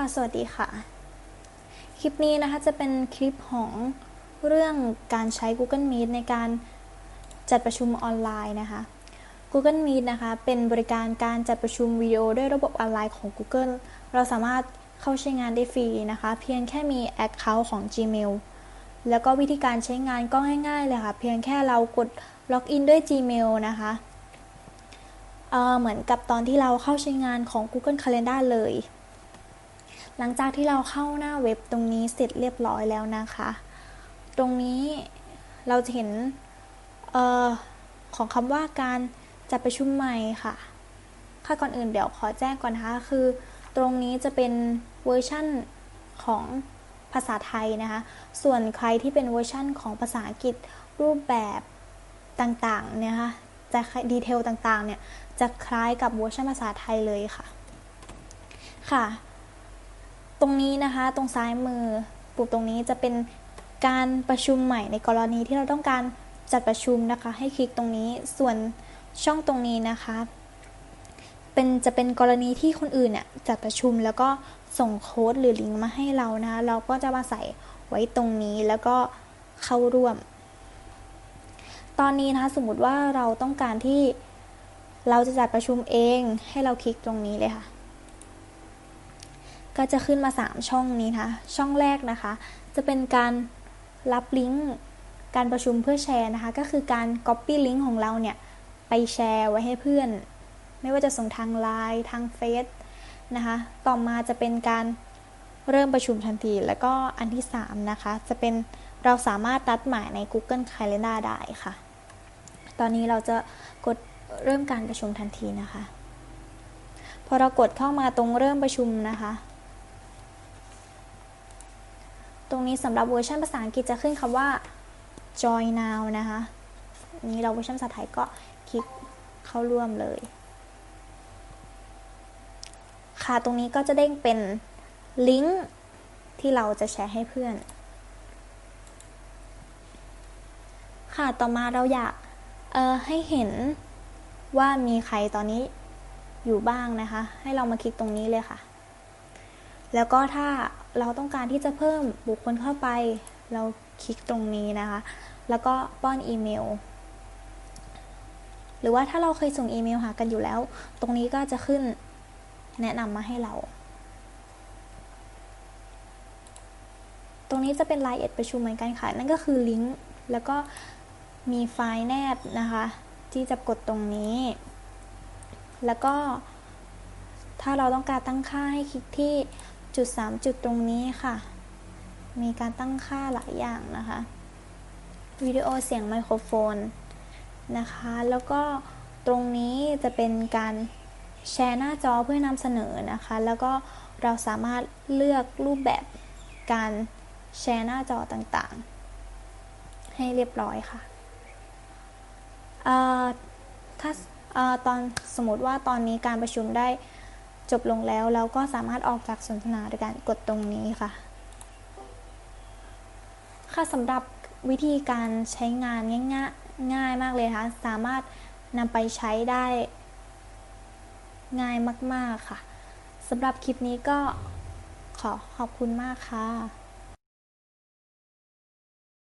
ค่ะ สวัสดีค่ะ คลิปนี้นะคะจะเป็นคลิปของเรื่องการใช้ Google Meet ในการจัดประชุมออนไลน์นะคะ Google Meet นะคะ เป็นบริการการจัดประชุมวิดีโอด้วยระบบออนไลน์ของ Google เราสามารถเข้าใช้งานได้ฟรีนะคะ เพียงแค่มี Account ของ Gmail แล้วก็วิธีการใช้งานก็ง่ายๆเลยค่ะ เพียงแค่เรากดล็อกอินด้วย Gmail นะคะเเหมือนกับตอนที่เราเข้าใช้งานของ Google Calendar เลย หลังจากที่เราเข้าหน้าเว็บตรงนี้เสร็จเรียบร้อยแล้วนะคะ ตรงนี้เราจะเห็นออของคำว่าการจัดประชุมใหม่ค่ะค่ะก่อนอื่นเดี๋ยวขอแจ้งก่อนนะคะคือตรงนี้จะเป็นเวอร์ชั่นของภาษาไทยนะคะ ส่วนใครที่เป็นเวอร์ชั่นของภาษาอังกฤษรูปแบบต่างๆเนี่ยค่ะจะดีเทลต่างๆเนี่ยจะคล้ายกับเวอร์ชันภาษาไทยเลยค่ะ ค่ะ ตรงนี้นะคะตรงซ้ายมือ ปุ่มตรงนี้จะเป็นการประชุมใหม่ในกรณีที่เราต้องการจัดประชุมนะคะ ให้คลิกตรงนี้ส่วนช่องตรงนี้นะคะเป็นจะเป็นกรณีที่คนอื่นเนี่ยจัดประชุมแล้วก็ส่งโค้ดหรือลิงก์มาให้เรานะเราก็จะมาใส่ไว้ตรงนี้แล้วก็เข้าร่วม ตอนนี้นะคะสมมติว่าเราต้องการที่เราจะจัดประชุมเองให้เราคลิกตรงนี้เลยค่ะ ก็จะขึ้นมา 3 ช่องนี้นะช่องแรกนะคะ จะเป็นการรับลิงก์การประชุมเพื่อแชร์นะคะ ก็คือการ Copy ลิงก์ของเราเนี่ย ไปแชร์ไว้ให้เพื่อน ไม่ว่าจะส่งทางไลน์ทางเฟซนะคะ ต่อมาจะเป็นการเริ่มประชุมทันที แล้วก็อันที่ 3 นะคะ จะเป็นเราสามารถนัดหมายใน Google Calendar ได้ค่ะ ตอนนี้เราจะกดเริ่มการประชุมทันทีนะคะ พอเรากดเข้ามาตรงเริ่มประชุมนะคะ ตรง นี้สำหรับเวอร์ชันภาษาอังกฤษจะขึ้นคำว่า join now นะคะนี้เราเวอร์ชันภาษาไทยก็คลิกเข้าร่วมเลย ค่ะตรงนี้ก็จะเด้งเป็นลิงก์ที่เราจะแชร์ให้เพื่อน ค่ะต่อมาเราอยากเออให้เห็นว่ามีใครตอนนี้อยู่บ้างนะคะ ให้เรามาคลิกตรงนี้เลยค่ะ แล้วก็ถ้า เราต้องการที่จะเพิ่มบุคคลเข้าไป เราคลิกตรงนี้นะคะ แล้วก็ป้อนอีเมล หรือว่าถ้าเราเคยส่งอีเมลหากันอยู่แล้ว ตรงนี้ก็จะขึ้นแนะนำมาให้เรา ตรงนี้จะเป็นรายละเอียดประชุมเหมือนกันค่ะ นั่นก็คือลิงก์แล้วก็มีไฟล์แนบนะคะ ที่จะกดตรงนี้ แล้วก็ถ้าเราต้องการตั้งค่าให้คลิกที่ จุด 3 จุดตรงนี้ค่ะ มีการตั้งค่าหลายอย่างนะคะ วิดีโอเสียงไมโครโฟนนะคะ แล้วก็ตรงนี้จะเป็นการแชร์หน้าจอเพื่อนำเสนอนะคะ แล้วก็เราสามารถเลือกรูปแบบการแชร์หน้าจอต่างๆ ให้เรียบร้อยค่ะถ้าตอนสมมติว่าตอนนี้การประชุมได้ จบลงแล้วเราก็สามารถออกจากสนทนาโดยการกดตรงนี้ค่ะ ค่ะสำหรับวิธีการใช้งานง่ายง่ายมากเลยค่ะสามารถนำไปใช้ได้ง่ายมาก ๆ ค่ะสำหรับคลิปนี้ก็ขอขอบคุณมากค่ะ